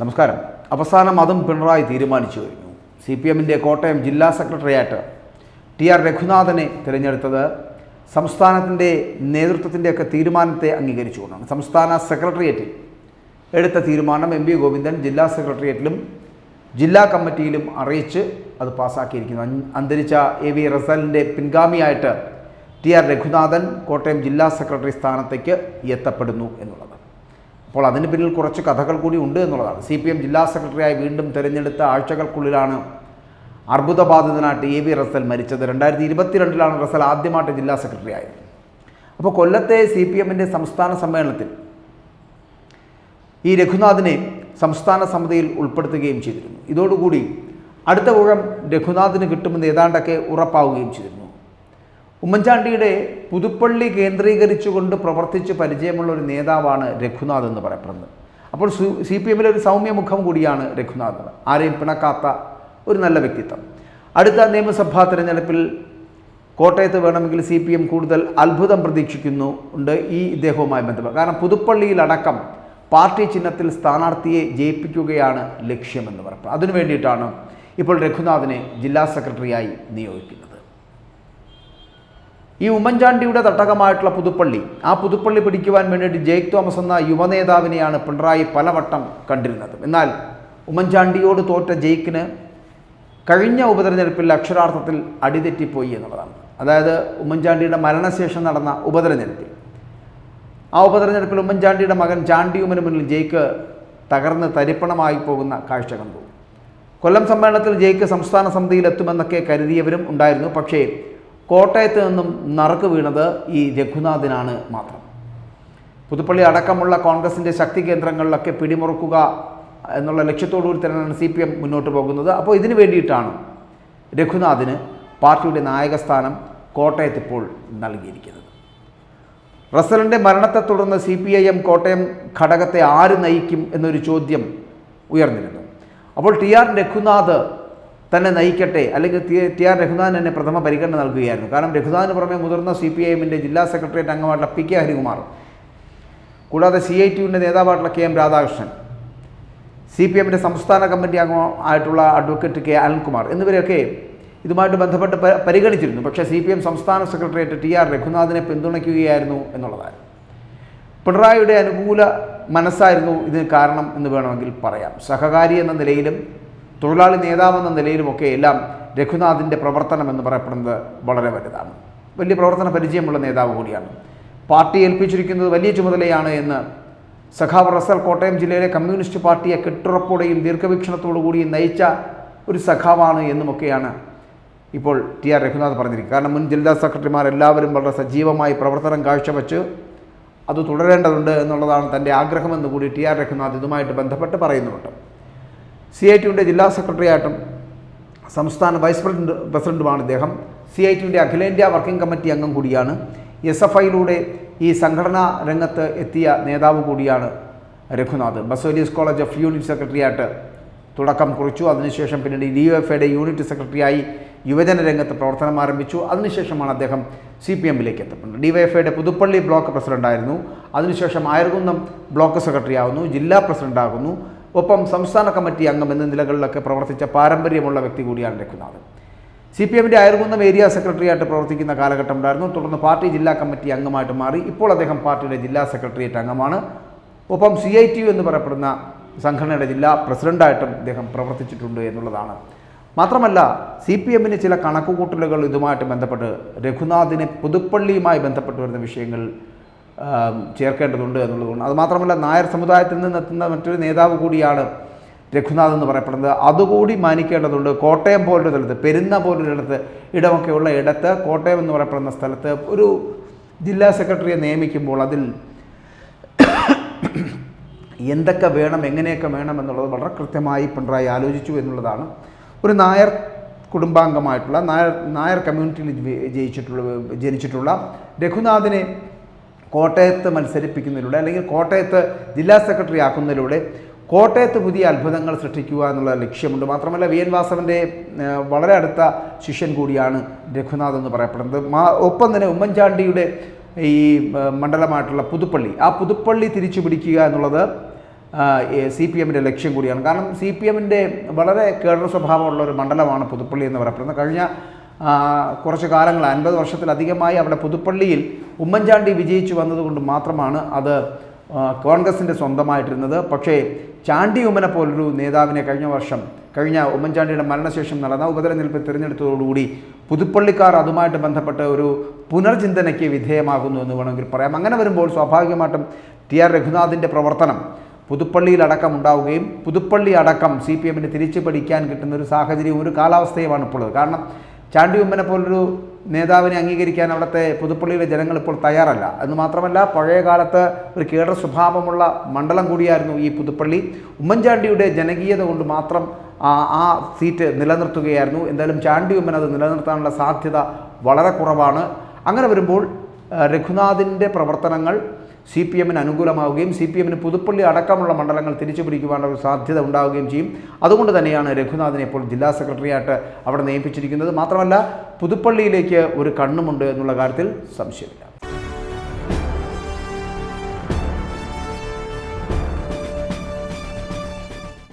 നമസ്കാരം. അവസാനം അതും പിണറായി തീരുമാനിച്ചു കഴിഞ്ഞു. സി പി എമ്മിന്റെ കോട്ടയം ജില്ലാ സെക്രട്ടറിയായിട്ട് ടി ആർ രഘുനാഥനെ തിരഞ്ഞെടുത്തത് സംസ്ഥാനത്തിന്റെ നേതൃത്വത്തിന്റെയൊക്കെ തീരുമാനത്തെ അംഗീകരിച്ചുകൊണ്ടാണ്. സംസ്ഥാന സെക്രട്ടേറിയറ്റിൽ എടുത്ത തീരുമാനം എം വി ഗോവിന്ദൻ ജില്ലാ സെക്രട്ടേറിയറ്റിലും ജില്ലാ കമ്മിറ്റിയിലും അറിയിച്ച് അത് പാസ്സാക്കിയിരിക്കുന്നു അന്തരിച്ച എ വി റസലിന്റെ പിൻഗാമിയായിട്ട് ടി ആർ രഘുനാഥൻ കോട്ടയം ജില്ലാ സെക്രട്ടറി സ്ഥാനത്തേക്ക് എത്തപ്പെടുന്നു എന്നുള്ളത്. അപ്പോൾ അതിന് പിന്നിൽ കുറച്ച് കഥകൾ കൂടി ഉണ്ട് എന്നുള്ളതാണ്. സി പി എം ജില്ലാ സെക്രട്ടറിയായി വീണ്ടും തിരഞ്ഞെടുത്ത ആഴ്ചകൾക്കുള്ളിലാണ് അർബുദബാധിതനായിട്ട് എ വി റസൽ മരിച്ചത്. രണ്ടായിരത്തി ഇരുപത്തിരണ്ടിലാണ് റസൽ ആദ്യമായിട്ട് ജില്ലാ സെക്രട്ടറിയായത്. അപ്പോൾ കൊല്ലത്തെ സി പി എമ്മിന്റെ സംസ്ഥാന സമ്മേളനത്തിൽ ഈ രഘുനാഥിനെ സംസ്ഥാന സമിതിയിൽ ഉൾപ്പെടുത്തുകയും ചെയ്തിരുന്നു. ഇതോടുകൂടി അടുത്ത ഊഴം രഘുനാഥിന് കിട്ടുമെന്ന് ഏതാണ്ടൊക്കെ ഉറപ്പാവുകയും ചെയ്തിരുന്നു. ഉമ്മൻചാണ്ടിയുടെ പുതുപ്പള്ളി കേന്ദ്രീകരിച്ചുകൊണ്ട് പ്രവർത്തിച്ച് പരിചയമുള്ള ഒരു നേതാവാണ് രഘുനാഥ് എന്ന് പറയപ്പെടുന്നത്. അപ്പോൾ സി പി എമ്മിലെ ഒരു സൗമ്യമുഖം കൂടിയാണ് രഘുനാഥ്. ആരെയും പിണക്കാത്ത ഒരു നല്ല വ്യക്തിത്വം. അടുത്ത നിയമസഭാ തെരഞ്ഞെടുപ്പിൽ കോട്ടയത്ത് വേണമെങ്കിൽ സി പി എം കൂടുതൽ അത്ഭുതം പ്രതീക്ഷിക്കുന്നു ഉണ്ട് ഈ ഇദ്ദേഹവുമായി ബന്ധപ്പെട്ട്. കാരണം പുതുപ്പള്ളിയിലടക്കം പാർട്ടി ചിഹ്നത്തിൽ സ്ഥാനാർത്ഥിയെ ജയിപ്പിക്കുകയാണ് ലക്ഷ്യമെന്ന് പറയുന്നത് അതിനു വേണ്ടിയിട്ടാണ് ഇപ്പോൾ രഘുനാഥിനെ ജില്ലാ സെക്രട്ടറിയായി നിയോഗിക്കുന്നത്. ഈ ഉമ്മൻചാണ്ടിയുടെ തട്ടകമായിട്ടുള്ള പുതുപ്പള്ളി. ആ പുതുപ്പള്ളി പിടിക്കുവാൻ വേണ്ടിയിട്ട് ജയ്ക് തോമസ് എന്ന യുവനേതാവിനെയാണ് പിണറായി പലവട്ടം കണ്ടിരുന്നത്. എന്നാൽ ഉമ്മൻചാണ്ടിയോട് തോറ്റ ജയ്ക്കിന് കഴിഞ്ഞ ഉപതെരഞ്ഞെടുപ്പിൽ അക്ഷരാർത്ഥത്തിൽ അടിതെറ്റിപ്പോയി എന്നുള്ളതാണ്. അതായത് ഉമ്മൻചാണ്ടിയുടെ മരണശേഷം നടന്ന ഉപതെരഞ്ഞെടുപ്പിൽ. ആ ഉപതെരഞ്ഞെടുപ്പിൽ ഉമ്മൻചാണ്ടിയുടെ മകൻ ചാണ്ടിയുമന് മുന്നിൽ ജയ്ക്ക് തകർന്ന് തരിപ്പണമായി പോകുന്ന കാഴ്ച കണ്ടു. കൊല്ലം സമ്മേളനത്തിൽ ജയ്ക്ക് സംസ്ഥാന സമിതിയിൽ എത്തുമെന്നൊക്കെ കരുതിയവരും ഉണ്ടായിരുന്നു. പക്ഷേ കോട്ടയത്ത് നിന്നും നറുക്ക് വീണത് ഈ രഘുനാഥിനാണ് മാത്രം. പുതുപ്പള്ളി അടക്കമുള്ള കോൺഗ്രസിന്റെ ശക്തി കേന്ദ്രങ്ങളിലൊക്കെ പിടിമുറുക്കുക എന്നുള്ള ലക്ഷ്യത്തോടുകൂടി തന്നെയാണ് സി പി എം മുന്നോട്ട് പോകുന്നത്. അപ്പോൾ ഇതിനു വേണ്ടിയിട്ടാണ് രഘുനാഥിന് പാർട്ടിയുടെ നായകസ്ഥാനം കോട്ടയത്ത് ഇപ്പോൾ നൽകിയിരിക്കുന്നത്. റസലിന്റെ മരണത്തെ തുടർന്ന് C P I M Kottayam ഘടകത്തെ ആര് നയിക്കും എന്നൊരു ചോദ്യം ഉയർന്നിരുന്നു. അപ്പോൾ ടി ആർ രഘുനാഥ് തന്നെ നയിക്കട്ടെ അല്ലെങ്കിൽ ടി- ആർ രഘുനാൻ എന്നെ പ്രഥമ പരിഗണന നൽകുകയായിരുന്നു. കാരണം രഘുനാഥിന് പുറമെ മുതിർന്ന സി പി ഐ എമ്മിന്റെ ജില്ലാ സെക്രട്ടേറിയറ്റ് അംഗമായിട്ടുള്ള പി കെ ഹരികുമാർ കൂടാതെ സി ഐ ടിയുടെ നേതാവായിട്ടുള്ള K M Radhakrishnan C P എമ്മിന്റെ സംസ്ഥാന കമ്മിറ്റി അംഗമായിട്ടുള്ള അഡ്വക്കേറ്റ് കെ അനിൽകുമാർ എന്നിവരെയൊക്കെ ഇതുമായിട്ട് ബന്ധപ്പെട്ട് പരിഗണിച്ചിരുന്നു. പക്ഷേ സി പി എം സംസ്ഥാന സെക്രട്ടേറിയറ്റ് ടി ആർ രഘുനാഥിനെ പിന്തുണയ്ക്കുകയായിരുന്നു എന്നുള്ളതാണ്. പിണറായിയുടെ അനുകൂല മനസ്സായിരുന്നു ഇതിന് കാരണം എന്ന് വേണമെങ്കിൽ പറയാം. സഹകാരി എന്ന നിലയിലും തൊഴിലാളി നേതാവെന്ന നിലയിലുമൊക്കെ എല്ലാം രഘുനാഥിന്റെ പ്രവർത്തനം എന്ന് പറയപ്പെടുന്നത് വളരെ വലുതാണ്. വലിയ പ്രവർത്തന പരിചയമുള്ള നേതാവ് കൂടിയാണ്. പാർട്ടി ഏൽപ്പിച്ചിരിക്കുന്നത് വലിയ ചുമതലയാണ് എന്ന് സഖാവ് റസൽ കോട്ടയം ജില്ലയിലെ കമ്മ്യൂണിസ്റ്റ് പാർട്ടിയെ കെട്ടുറപ്പോടെയും ദീർഘവീക്ഷണത്തോടു കൂടിയും നയിച്ച ഒരു സഖാവാണ് എന്നുമൊക്കെയാണ് ഇപ്പോൾ ടി ആർ രഘുനാഥ് പറഞ്ഞിരിക്കുന്നത്. കാരണം മുൻ ജില്ലാ സെക്രട്ടറിമാർ എല്ലാവരും വളരെ സജീവമായി പ്രവർത്തനം കാഴ്ചവെച്ച് അത് തുടരേണ്ടതുണ്ട് എന്നുള്ളതാണ് തന്റെ ആഗ്രഹമെന്ന് കൂടി ടി ആർ രഘുനാഥ് ഇതുമായിട്ട് ബന്ധപ്പെട്ട് പറയുന്നുണ്ട് സി ഐ ടിയുടെ ജില്ലാ സെക്രട്ടറിയായിട്ടും സംസ്ഥാന വൈസ് പ്രസിഡന്റ് പ്രസിഡന്റുമാണ് ഇദ്ദേഹം. സി ഐ ടിയുടെ അഖിലേന്ത്യാ വർക്കിംഗ് കമ്മിറ്റി അംഗം കൂടിയാണ്. എസ് എഫ് ഐയിലൂടെ ഈ സംഘടനാ രംഗത്ത് എത്തിയ നേതാവ് കൂടിയാണ് Raghunath. Baselios college of unit സെക്രട്ടറിയായിട്ട് തുടക്കം കുറിച്ചു. അതിനുശേഷം പിന്നീട് ഡി യു എഫ് ഐയുടെ യൂണിറ്റ് സെക്രട്ടറിയായി യുവജന രംഗത്ത് പ്രവർത്തനം ആരംഭിച്ചു. അതിനുശേഷമാണ് അദ്ദേഹം സി പി എമ്മിലേക്ക് എത്തപ്പെടുന്നത്. ഡി വൈ എഫ് ഐയുടെ പുതുപ്പള്ളി ബ്ലോക്ക് പ്രസിഡന്റായിരുന്നു. അതിനുശേഷം ആയർകുന്നം ബ്ലോക്ക് സെക്രട്ടറി ആകുന്നു ജില്ലാ പ്രസിഡന്റാകുന്നു ഒപ്പം സംസ്ഥാന കമ്മിറ്റി അംഗം എന്ന നിലകളിലൊക്കെ പ്രവർത്തിച്ച പാരമ്പര്യമുള്ള വ്യക്തി കൂടിയാണ് രഘുനാഥ് സി പി എമ്മിന്റെ അയർകുന്നം ഏരിയ സെക്രട്ടറിയായിട്ട് പ്രവർത്തിക്കുന്ന കാലഘട്ടം ഉണ്ടായിരുന്നു തുടർന്ന് പാർട്ടി ജില്ലാ കമ്മിറ്റി അംഗമായിട്ട് മാറി. ഇപ്പോൾ അദ്ദേഹം പാർട്ടിയുടെ ജില്ലാ സെക്രട്ടേറിയറ്റ് അംഗമാണ്. ഒപ്പം സി ഐ ടി യു എന്ന് പറയപ്പെടുന്ന സംഘടനയുടെ ജില്ലാ പ്രസിഡന്റായിട്ടും അദ്ദേഹം പ്രവർത്തിച്ചിട്ടുണ്ട് എന്നുള്ളതാണ്. മാത്രമല്ല സി പി എമ്മിന് ചില കണക്കുകൂട്ടലുകൾ ഇതുമായിട്ട് ബന്ധപ്പെട്ട് രഘുനാഥിനെ പുതുപ്പള്ളിയുമായി ബന്ധപ്പെട്ട് വരുന്ന വിഷയങ്ങൾ ചേർക്കേണ്ടതുണ്ട് എന്നുള്ളതുകൊണ്ട്. അതുമാത്രമല്ല നായർ സമുദായത്തിൽ നിന്നെത്തുന്ന മറ്റൊരു നേതാവ് കൂടിയാണ് രഘുനാഥ് എന്ന് പറയപ്പെടുന്നത്. അതുകൂടി മാനിക്കേണ്ടതുണ്ട് കോട്ടയം പോലൊരു സ്ഥലത്ത് പെരുന്ന പോലൊരിടത്ത് ഇടമൊക്കെയുള്ള ഇടത്ത് കോട്ടയം എന്ന് പറയപ്പെടുന്ന സ്ഥലത്ത് ഒരു ജില്ലാ സെക്രട്ടറിയെ നിയമിക്കുമ്പോൾ അതിൽ എന്തൊക്കെ വേണം എങ്ങനെയൊക്കെ വേണം എന്നുള്ളത് വളരെ കൃത്യമായി പിണറായി ആലോചിച്ചു എന്നുള്ളതാണ്. ഒരു നായർ കുടുംബാംഗമായിട്ടുള്ള നായർ നായർ കമ്മ്യൂണിറ്റിയിൽ ജയി- ജയിച്ചിട്ടുള്ള ജനിച്ചിട്ടുള്ള രഘുനാഥിനെ കോട്ടയത്ത് മത്സരിപ്പിക്കുന്നതിലൂടെ അല്ലെങ്കിൽ കോട്ടയത്ത് ജില്ലാ സെക്രട്ടറി ആക്കുന്നതിലൂടെ കോട്ടയത്ത് പുതിയ അത്ഭുതങ്ങൾ സൃഷ്ടിക്കുക എന്നുള്ള ലക്ഷ്യമുണ്ട്. മാത്രമല്ല വി. എൻ. വാസവന്റെ വളരെ അടുത്ത ശിഷ്യൻ കൂടിയാണ് രഘുനാഥ് എന്ന് പറയപ്പെടുന്നത്. മാ ഒപ്പം തന്നെ ഉമ്മൻചാണ്ടിയുടെ ഈ മണ്ഡലമായിട്ടുള്ള പുതുപ്പള്ളി. ആ പുതുപ്പള്ളി തിരിച്ചു പിടിക്കുക എന്നുള്ളത് സി പി എമ്മിന്റെ ലക്ഷ്യം കൂടിയാണ്. കാരണം സി പി എമ്മിന്റെ വളരെ കേഡർ സ്വഭാവമുള്ള ഒരു മണ്ഡലമാണ് പുതുപ്പള്ളി എന്ന് പറയപ്പെടുന്നത്. കഴിഞ്ഞ കുറച്ച് കാലങ്ങൾ അൻപത് വർഷത്തിലധികമായി അവിടെ പുതുപ്പള്ളിയിൽ ഉമ്മൻചാണ്ടി വിജയിച്ചു വന്നതുകൊണ്ട് മാത്രമാണ് അത് കോൺഗ്രസിന്റെ സ്വന്തമായിട്ടിരുന്നത്. പക്ഷേ ചാണ്ടി ഉമ്മനെ പോലൊരു നേതാവിനെ കഴിഞ്ഞ വർഷം കഴിഞ്ഞ ഉമ്മൻചാണ്ടിയുടെ മരണശേഷം നടന്ന ഉപതെരഞ്ഞെടുപ്പ് തിരഞ്ഞെടുത്തതോടുകൂടി പുതുപ്പള്ളിക്കാർ അതുമായിട്ട് ബന്ധപ്പെട്ട ഒരു പുനർചിന്തനയ്ക്ക് വിധേയമാകുന്നു എന്ന് വേണമെങ്കിൽ പറയാം. അങ്ങനെ വരുമ്പോൾ സ്വാഭാവികമായിട്ടും ടി ആർ രഘുനാഥിന്റെ പ്രവർത്തനം പുതുപ്പള്ളിയിലടക്കം ഉണ്ടാവുകയും പുതുപ്പള്ളി അടക്കം സി പി എമ്മിന് തിരിച്ചു പഠിക്കാൻ കിട്ടുന്ന ഒരു സാഹചര്യവും ഒരു കാലാവസ്ഥയുമാണ് ഇപ്പോൾ കാരണം ചാണ്ടി ഉമ്മനെ പോലൊരു നേതാവിനെ അംഗീകരിക്കാൻ അവിടുത്തെ പുതുപ്പള്ളിയിലെ ജനങ്ങൾ ഇപ്പോൾ തയ്യാറല്ല. എന്ന് മാത്രമല്ല പഴയ കാലത്ത് ഒരു കേഡർ സ്വഭാവമുള്ള മണ്ഡലം കൂടിയായിരുന്നു ഈ പുതുപ്പള്ളി. ഉമ്മൻചാണ്ടിയുടെ ജനകീയത കൊണ്ട് മാത്രം ആ സീറ്റ് നിലനിർത്തുകയായിരുന്നു. എന്തായാലും ചാണ്ടി ഉമ്മൻ അത് നിലനിർത്താനുള്ള സാധ്യത വളരെ കുറവാണ്. അങ്ങനെ വരുമ്പോൾ രഘുനാഥിന്റെ പ്രവർത്തനങ്ങൾ സി പി എമ്മിന് അനുകൂലമാവുകയും സി പി എമ്മിന് പുതുപ്പള്ളി അടക്കമുള്ള മണ്ഡലങ്ങൾ തിരിച്ചു പിടിക്കുവാനുള്ള ഒരു സാധ്യത ഉണ്ടാവുകയും ചെയ്യും. അതുകൊണ്ട് തന്നെയാണ് രഘുനാഥിനെ ഇപ്പോൾ ജില്ലാ സെക്രട്ടറിയായിട്ട് അവിടെ നിയമിച്ചിരിക്കുന്നത്. മാത്രമല്ല പുതുപ്പള്ളിയിലേക്ക് ഒരു കണ്ണുമുണ്ട് എന്നുള്ള കാര്യത്തിൽ സംശയമില്ല.